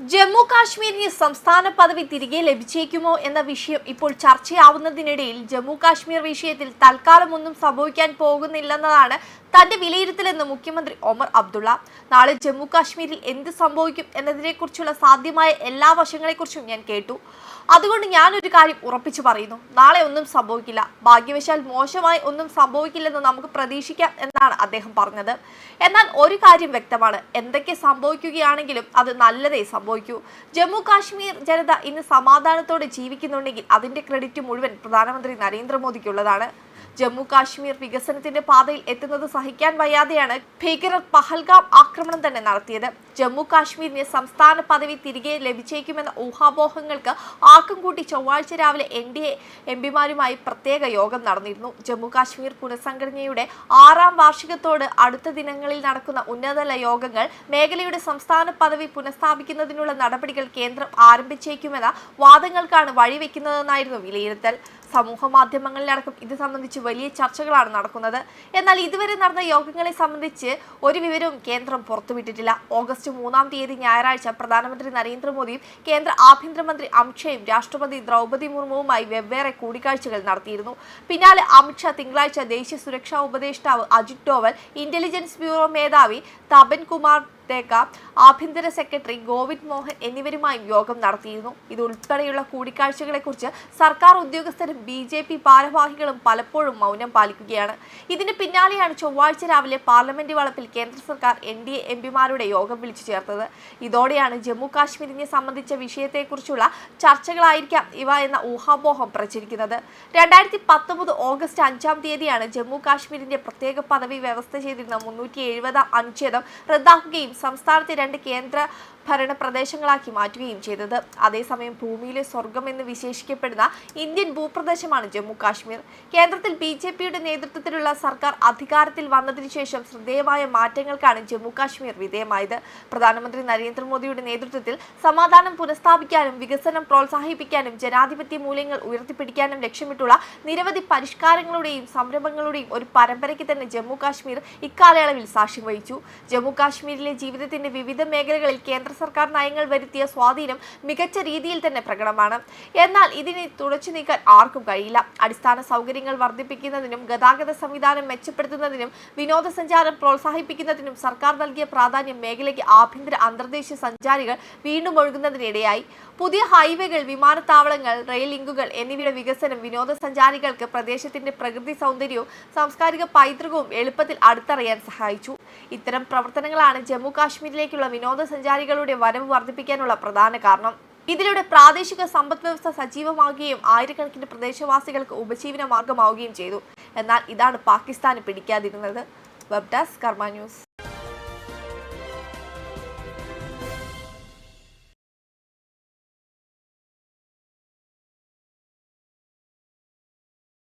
ജമ്മു കാശ്മീരിന് സംസ്ഥാന പദവി തിരികെ ലഭിച്ചേക്കുമോ എന്ന വിഷയം ഇപ്പോൾ ചർച്ചയാവുന്നതിനിടയിൽ ജമ്മു കാശ്മീർ വിഷയത്തിൽ തൽക്കാലം ഒന്നും സംഭവിക്കാൻ പോകുന്നില്ലെന്നതാണ് തന്റെ വിലയിരുത്തലെന്ന് മുഖ്യമന്ത്രി ഒമർ അബ്ദുള്ള. നാളെ ജമ്മു കാശ്മീരിൽ എന്ത് സംഭവിക്കും എന്നതിനെക്കുറിച്ചുള്ള സാധ്യമായ എല്ലാ വശങ്ങളെക്കുറിച്ചും ഞാൻ കേട്ടു. അതുകൊണ്ട് ഞാൻ ഒരു കാര്യം ഉറപ്പിച്ചു പറയുന്നു. നാളെ ഒന്നും സംഭവിക്കില്ല. ഭാഗ്യവശാൽ മോശമായി ഒന്നും സംഭവിക്കില്ലെന്ന് നമുക്ക് പ്രതീക്ഷിക്കാം എന്നാണ് അദ്ദേഹം പറഞ്ഞത്. എന്നാൽ ഒരു കാര്യം വ്യക്തമാണ്. എന്തൊക്കെ സംഭവിക്കുകയാണെങ്കിലും അത് നല്ലതേ സംഭവിക്കൂ. ജമ്മു കാശ്മീർ ജനത ഇന്ന് സമാധാനത്തോടെ ജീവിക്കുന്നുണ്ടെങ്കിൽ അതിന്റെ ക്രെഡിറ്റ് മുഴുവൻ പ്രധാനമന്ത്രി നരേന്ദ്രമോദിക്കുള്ളതാണ്. ജമ്മു കാശ്മീർ വികസനത്തിന്റെ പാതയിൽ എത്തുന്നത് സഹിക്കാൻ വയ്യാതെയാണ് ഭീകരർ പഹൽഗാം ആക്രമണം തന്നെ നടത്തിയത്. ജമ്മു കാശ്മീരിന് സംസ്ഥാന പദവി തിരികെ ലഭിച്ചേക്കുമെന്ന ഊഹാപോഹങ്ങൾക്ക് ആക്കം കൂട്ടി ചൊവ്വാഴ്ച രാവിലെ എൻ ഡി എ എം പിമാരുമായി പ്രത്യേക യോഗം നടന്നിരുന്നു. ജമ്മു കാശ്മീർ പുനഃസംഘടനയുടെ ആറാം വാർഷികത്തോട് അടുത്ത ദിനങ്ങളിൽ നടക്കുന്ന ഉന്നതതല യോഗങ്ങൾ മേഖലയുടെ സംസ്ഥാന പദവി പുനഃസ്ഥാപിക്കുന്നതിനുള്ള നടപടികൾ കേന്ദ്രം ആരംഭിച്ചേക്കുമെന്ന വാദങ്ങൾക്കാണ് വഴിവെക്കുന്നതെന്നായിരുന്നു വിലയിരുത്തൽ. സമൂഹ മാധ്യമങ്ങളിലടക്കം ഇത് സംബന്ധിച്ച് വലിയ ചർച്ചകളാണ് നടക്കുന്നത്. എന്നാൽ ഇതുവരെ നടന്ന യോഗങ്ങളെ സംബന്ധിച്ച് ഒരു വിവരവും കേന്ദ്രം പുറത്തുവിട്ടിട്ടില്ല. ഓഗസ്റ്റ് മൂന്നാം തീയതി ഞായറാഴ്ച പ്രധാനമന്ത്രി നരേന്ദ്രമോദിയും കേന്ദ്ര ആഭ്യന്തരമന്ത്രി അമിത്ഷായും രാഷ്ട്രപതി ദ്രൗപദി മുർമുവുമായി വെവ്വേറെ കൂടിക്കാഴ്ചകൾ നടത്തിയിരുന്നു. പിന്നാലെ അമിത്ഷാ തിങ്കളാഴ്ച ദേശീയ സുരക്ഷാ ഉപദേഷ്ടാവ് അജിത് ഡോവൽ ഇന്റലിജൻസ് ബ്യൂറോ മേധാവി തപൻ കുമാർ ദേക്ക ആഭ്യന്തര സെക്രട്ടറി ഗോവിന്ദ് മോഹൻ എന്നിവരുമായും യോഗം നടത്തിയിരുന്നു. ഇതുൾപ്പെടെയുള്ള കൂടിക്കാഴ്ചകളെക്കുറിച്ച് സർക്കാർ ഉദ്യോഗസ്ഥരും ബി ജെ പി ഭാരവാഹികളും പലപ്പോഴും മൗനം പാലിക്കുകയാണ്. ഇതിന് പിന്നാലെയാണ് ചൊവ്വാഴ്ച രാവിലെ പാർലമെന്റ് വളപ്പിൽ കേന്ദ്ര സർക്കാർ എൻ ഡി എ എം പിമാരുടെ യോഗം വിളിച്ചു ചേർത്തത്. ഇതോടെയാണ് ജമ്മു കാശ്മീരിനെ സംബന്ധിച്ച വിഷയത്തെക്കുറിച്ചുള്ള ചർച്ചകളായിരിക്കാം ഇവ എന്ന ഊഹാപോഹം പ്രചരിക്കുന്നത്. രണ്ടായിരത്തി പത്തൊമ്പത് ഓഗസ്റ്റ് അഞ്ചാം തീയതിയാണ് ജമ്മു കാശ്മീരിന്റെ പ്രത്യേക പദവി വ്യവസ്ഥ ചെയ്തിരുന്ന മുന്നൂറ്റി എഴുപതാം അനുച്ഛേദം റദ്ദാക്കുകയും സംസ്ഥാനത്തെ രണ്ട് കേന്ദ്ര ഭരണ പ്രദേശങ്ങളാക്കി മാറ്റുകയും ചെയ്തത്. അതേസമയം ഭൂമിയിലെ സ്വർഗം എന്ന് വിശേഷിക്കപ്പെടുന്ന ഇന്ത്യൻ ഭൂപ്രദേശമാണ് ജമ്മു കാശ്മീർ കേന്ദ്രത്തിൽ ബി ജെ പിയുടെ നേതൃത്വത്തിലുള്ള സർക്കാർ അധികാരത്തിൽ വന്നതിനു ശേഷം ശ്രദ്ധേയമായ മാറ്റങ്ങൾക്കാണ് ജമ്മു കാശ്മീർ വിധേയമായത്. പ്രധാനമന്ത്രി നരേന്ദ്രമോദിയുടെ നേതൃത്വത്തിൽ സമാധാനം പുനഃസ്ഥാപിക്കാനും വികസനം പ്രോത്സാഹിപ്പിക്കാനും ജനാധിപത്യ മൂല്യങ്ങൾ ഉയർത്തിപ്പിടിക്കാനും ലക്ഷ്യമിട്ടുള്ള നിരവധി പരിഷ്കാരങ്ങളുടെയും സംരംഭങ്ങളുടെയും ഒരു പരമ്പരയ്ക്ക് തന്നെ ജമ്മു കാശ്മീർ ഇക്കാലയളവിൽ സാക്ഷ്യം വഹിച്ചു. ജമ്മു കാശ്മീരിലെ ജീവിതത്തിന്റെ വിവിധ മേഖലകളിൽ കേന്ദ്ര സർക്കാർ നയങ്ങൾ വരുത്തിയ സ്വാധീനം മികച്ച രീതിയിൽ തന്നെ പ്രകടമാണ്. എന്നാൽ ഇതിനെ തുടച്ചു നീക്കാൻ ആർക്കും കഴിയില്ല. അടിസ്ഥാന സൗകര്യങ്ങൾ വർദ്ധിപ്പിക്കുന്നതിനും ഗതാഗത സംവിധാനം മെച്ചപ്പെടുത്തുന്നതിനും വിനോദസഞ്ചാരം പ്രോത്സാഹിപ്പിക്കുന്നതിനും സർക്കാർ നൽകിയ പ്രാധാന്യം മേഖലയ്ക്ക് ആഭ്യന്തര അന്തർദേശീയ സഞ്ചാരികൾ വീണ്ടും ഒഴുകുന്നതിനിടയായി. പുതിയ ഹൈവേകൾ വിമാനത്താവളങ്ങൾ റെയിൽ ലിങ്കുകൾ എന്നിവയുടെ വികസനം വിനോദസഞ്ചാരികൾക്ക് പ്രദേശത്തിന്റെ പ്രകൃതി സൗന്ദര്യവും സാംസ്കാരിക പൈതൃകവും എളുപ്പത്തിൽ അടുത്തറിയാൻ സഹായിച്ചു. ഇത്തരം പ്രവർത്തനങ്ങളാണ് ജമ്മു കാശ്മീരിലേക്കുള്ള വിനോദസഞ്ചാരികളുടെ വരവ് വർദ്ധിപ്പിക്കാനുള്ള പ്രധാന കാരണം. ഇതിലൂടെ പ്രാദേശിക സമ്പദ് വ്യവസ്ഥ സജീവമാകുകയും ആയിരക്കണക്കിന് പ്രദേശവാസികൾക്ക് ഉപജീവന മാർഗമാവുകയും ചെയ്തു. എന്നാൽ ഇതാണ് പാകിസ്ഥാന് പിടിക്കാതിരുന്നത്. Web desk Karma News